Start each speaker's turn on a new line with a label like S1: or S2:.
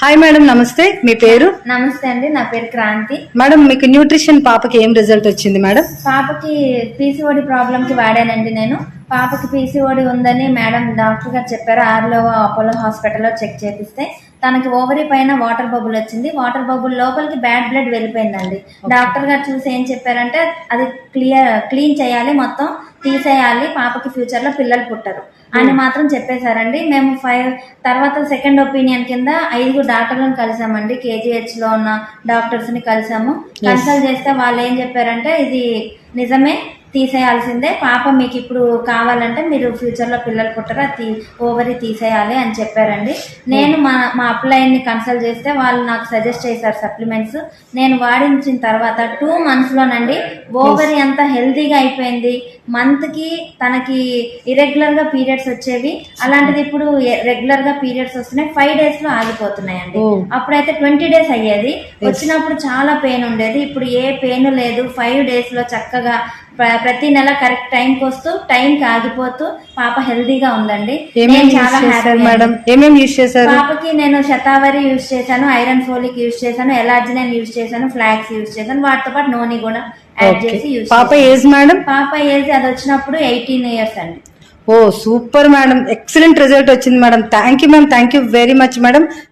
S1: Hi madam నమస్తే మీ పేరు?
S2: నమస్తే అండి. నా పేరు క్రాంతి.
S1: మేడం మీకు న్యూట్రిషన్ పాపకి ఏం రిజల్ట్ వచ్చింది మేడం
S2: పాపకి పీసీఓడి ప్రాబ్లం కి వాడానండి నేను. పాపకి పీసీఓడి ఉందని మేడం డాక్టర్ గారు చెప్పారు. ఆర్లో అపోలో హాస్పిటల్లో చెక్ చేపిస్తే తనకి ఓవరీ పైన వాటర్ బబుల్ వచ్చింది. వాటర్ బబుల్ లోపలికి బ్యాడ్ బ్లడ్ వెళ్ళిపోయిందండి. డాక్టర్ గారు చూసి ఏం చెప్పారంటే అది క్లియర్ క్లీన్ చేయాలి. మొత్తం తీసేయాలి పాపకి ఫ్యూచర్లో పిల్లలు పుట్టరు. అని మాత్రం చెప్పేశారండి. మేము ఫైవ్ తర్వాత సెకండ్ ఒపీనియన్ కింద ఐదుగురు డాక్టర్లను కలిసామండి. కేజీహెచ్లో ఉన్న డాక్టర్స్ని కలిసాము కన్సల్ట్ చేస్తే వాళ్ళు ఏం చెప్పారంటే ఇది నిజమే తీసేయాల్సిందే. పాప మీకు ఇప్పుడు కావాలంటే మీరు ఫ్యూచర్లో పిల్లలు పుట్టరు అది ఓవరీ తీసేయాలి అని చెప్పారండి. నేను మా మా అప్లైన్ని కన్సల్ట్ చేస్తే వాళ్ళు నాకు సజెస్ట్ చేశారు సప్లిమెంట్స్. నేను వాడించిన తర్వాత టూ మంత్స్ లోనండి ఓవరీ అంతా హెల్తీగా అయిపోయింది. మంత్కి తనకి ఇరెగ్యులర్గా పీరియడ్స్ వచ్చేవి. అలాంటిది ఇప్పుడు రెగ్యులర్గా పీరియడ్స్ వస్తున్నాయి ఫైవ్ డేస్లో ఆగిపోతున్నాయండి.
S1: ఓ.
S2: అప్పుడైతే ట్వంటీ డేస్ అయ్యేది. వచ్చినప్పుడు చాలా పెయిన్ ఉండేది. ఇప్పుడు ఏ పెయిన్ లేదు. ఫైవ్ డేస్లో చక్కగా ప్రతి నెల కరెక్ట్ టైంకి వస్తూ టైంకి ఆగిపోతూ పాప హెల్దీగా ఉందండి.
S1: ఏమేమి
S2: నేను
S1: యూజ్
S2: చాలా
S1: చేశారు
S2: happy
S1: మేడం?
S2: అండి.
S1: ఏమేమి యూజ్ చేశారు?
S2: పాపకి నేను శతావరి యూజ్ చేశాను ఐరన్ ఫోలిక్ యూజ్ చేశాను ఎలార్జినైన్ యూజ్ చేశాను ఫ్లాక్స్ యూజ్ చేశాను వాటితో పాటు నూనె కూడా యాడ్ చేసి యూజ్
S1: పాప ఏజ్ మేడం?
S2: పాప ఏజ్ అది వచ్చినప్పుడు ఎయిటీన్ ఇయర్స్ అండి.
S1: Oh super madam. Excellent result వచ్చింది madam. Thank you ma'am thank you very much madam.